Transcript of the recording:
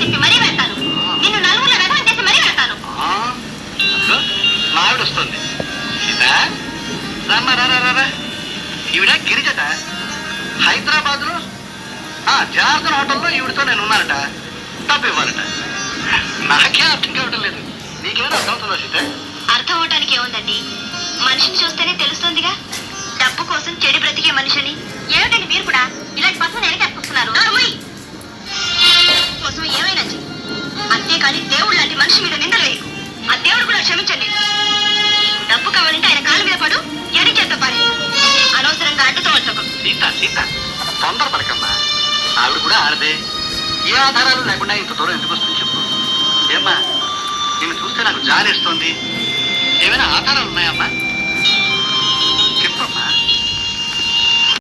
చేసి మరీ వెళ్తాను. నిన్ను నలుగురు రథం చేసి మరీ వెళ్తాను. మావిడ వస్తుంది సీత రమ్మ రా ఈవిడ గిరిజట. హైదరాబాద్లో జనార్దన్ హోటల్లో ఈవిడతో నేను ఉన్నానట. డబ్బు ఇవ్వాలట. నాకే అర్థం కావడం లేదు. నీకేమైనా అర్థం అవుతుందా సీత? అర్థం అవటానికి ఏముందండి? మనిషిని చూస్తేనే తెలుస్తుందిగా. డబ్బు కోసం చెడు బ్రతికే మనిషిని. కానీ దేవుడు లాంటి మనిషి మీద నిందలు వేయకు. ఆ దేవుడు కూడా క్షమించండి. డబ్బు కావాలంటే ఆయన కాళ్ళ మీద పడు ఎడిచేత పని అనవసరంగా అడ్డుతో వచ్చకు సీత సీత తొందర పడకమ్మా ఆవిడ కూడా ఆడదే. ఏ ఆధారాలు లేకుండా ఇంత దూరం ఎందుకు వస్తుంది చెప్పు. ఏమ్మా నిన్ను చూస్తే నాకు జాలేస్తోంది. ఏమైనా ఆధారాలు ఉన్నాయమ్మా?